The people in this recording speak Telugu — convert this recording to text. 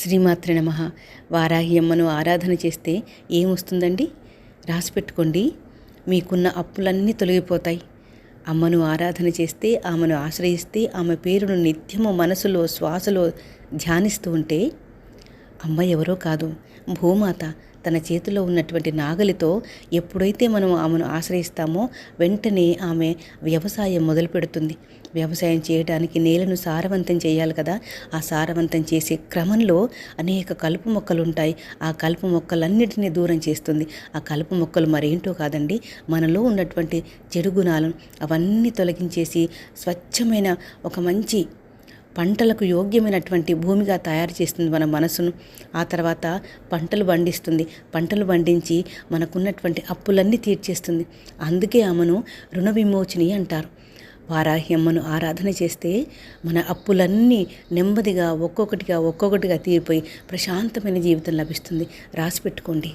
శ్రీమాత్రి నమ. వారాహి అమ్మను ఆరాధన చేస్తే ఏమొస్తుందండి రాసిపెట్టుకోండి మీకున్న అప్పులన్నీ తొలగిపోతాయి. అమ్మను ఆరాధన చేస్తే ఆమెను ఆశ్రయిస్తే ఆమె పేరును నిత్యము మనసులో శ్వాసలో ధ్యానిస్తూ ఉంటే అమ్మ ఎవరో కాదు. భూమాత తన చేతిలో ఉన్నటువంటి నాగలితో ఎప్పుడైతే మనం ఆమెను ఆశ్రయిస్తామో వెంటనే ఆమె వ్యవసాయం మొదలు పెడుతుంది వ్యవసాయం చేయడానికి నేలను సారవంతం చేయాలి కదా. ఆ సారవంతం చేసే క్రమంలో అనేక కలుపు మొక్కలు ఉంటాయి. ఆ కలుపు మొక్కలన్నిటినీ దూరం చేస్తుంది. ఆ కలుపు మొక్కలు మరేంటో కాదండి. మనలో ఉన్నటువంటి చెడు గుణాలను అవన్నీ తొలగించేసి స్వచ్ఛమైన ఒక మంచి పంటలకు యోగ్యమైనటువంటి భూమిగా తయారు చేస్తుంది మన మనసును. ఆ తర్వాత పంటలు పండిస్తుంది. పంటలు పండించి మనకున్నటువంటి అప్పులన్నీ తీర్చేస్తుంది. అందుకే ఆమెను రుణ విమోచిని అంటారు. వారాహి అమ్మను ఆరాధన చేస్తే మన అప్పులన్నీ నెమ్మదిగా ఒక్కొక్కటిగా ఒక్కొక్కటిగా తీరిపోయి ప్రశాంతమైన జీవితం లభిస్తుంది. రాసి పెట్టుకోండి.